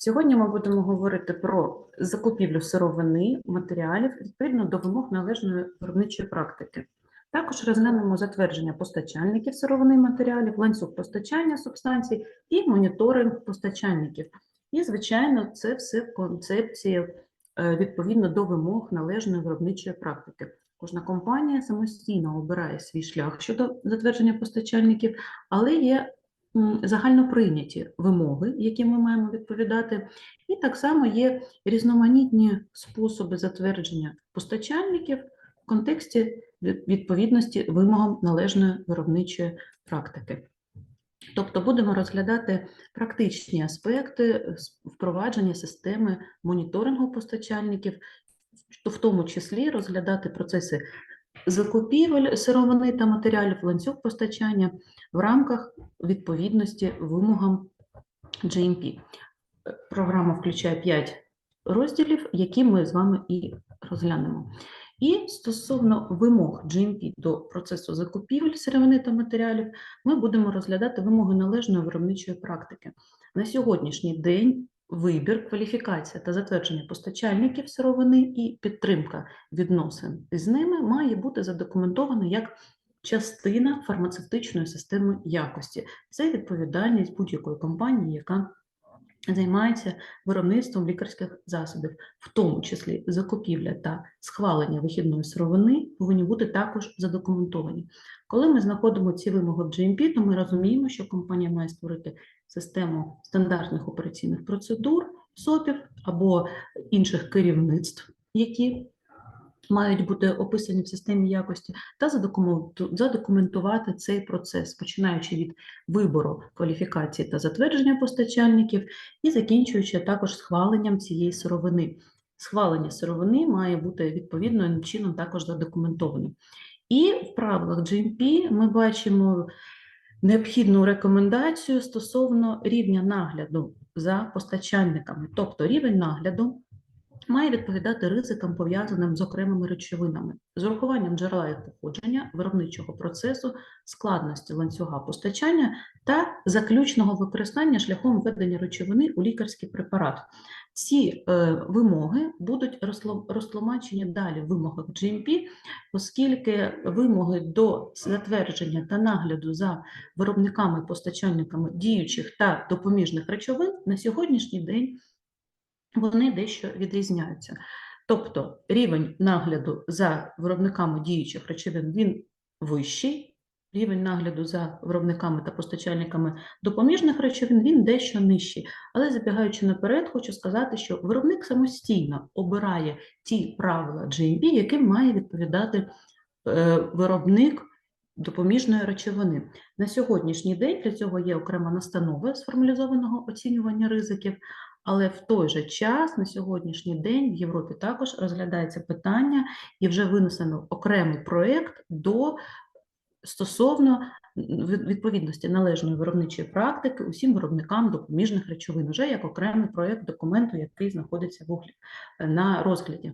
Сьогодні ми будемо говорити про закупівлю сировини, матеріалів відповідно до вимог належної виробничої практики. Також розглянемо затвердження постачальників сировини матеріалів, ланцюг постачання субстанцій і моніторинг постачальників. І, звичайно, це все концепції е, відповідно до вимог належної виробничої практики. Кожна компанія самостійно обирає свій шлях щодо затвердження постачальників, але є м, загально прийняті вимоги, які ми маємо відповідати, і так само є різноманітні способи затвердження постачальників в контексті відповідності вимогам належної виробничої практики. Тобто будемо розглядати практичні аспекти е, впровадження системи моніторингу постачальників, в тому числі розглядати процеси закупівель сировини та матеріалів ланцюг постачання в рамках відповідності вимогам GMP. Е, Програма включає 5 розділів, які ми з вами і розглянемо. І стосовно вимог GMP до процесу закупівель сировини та матеріалів, ми будемо розглядати вимоги належної виробничої практики. На сьогоднішній день вибір, кваліфікація та затвердження постачальників сировини і підтримка відносин з ними має бути задокументовано як частина фармацевтичної системи якості. Це відповідальність будь-якої компанії, яка займається виробництвом лікарських засобів, в тому числі закупівля та схвалення вихідної сировини повинні бути також задокументовані. Коли ми знаходимо ці вимоги в GMP, то ми розуміємо, що компанія має створити систему стандартних операційних процедур, СОПів або інших керівництв, які мають бути описані в системі якості, та задокументувати цей процес, починаючи від вибору кваліфікації та затвердження постачальників і закінчуючи також схваленням цієї сировини. Схвалення сировини має бути відповідним чином також задокументованим. І в правилах GMP ми бачимо необхідну рекомендацію стосовно рівня нагляду за постачальниками, тобто рівень нагляду має відповідати ризикам, пов'язаним з окремими речовинами, з урахуванням джерела їх походження, виробничого процесу, складності ланцюга постачання та заключного використання шляхом введення речовини у лікарський препарат. Ці е, вимоги будуть розтлумачені далі в вимогах GMP, оскільки вимоги до затвердження та нагляду за виробниками, постачальниками діючих та допоміжних речовин на сьогоднішній день вони дещо відрізняються. Тобто рівень нагляду за виробниками діючих речовин він вищий, рівень нагляду за виробниками та постачальниками допоміжних речовин він дещо нижчий. Але забігаючи наперед, хочу сказати, що виробник самостійно обирає ті правила GMP, яким має відповідати е, виробник допоміжної речовини. На сьогоднішній день для цього є окрема настанова з оцінювання ризиків, але в той же час на сьогоднішній день в Європі також розглядається питання і вже винесено окремий проєкт до стосовно відповідності належної виробничої практики усім виробникам допоміжних речовин, вже як окремий проєкт документу, який знаходиться в огляд- на розгляді.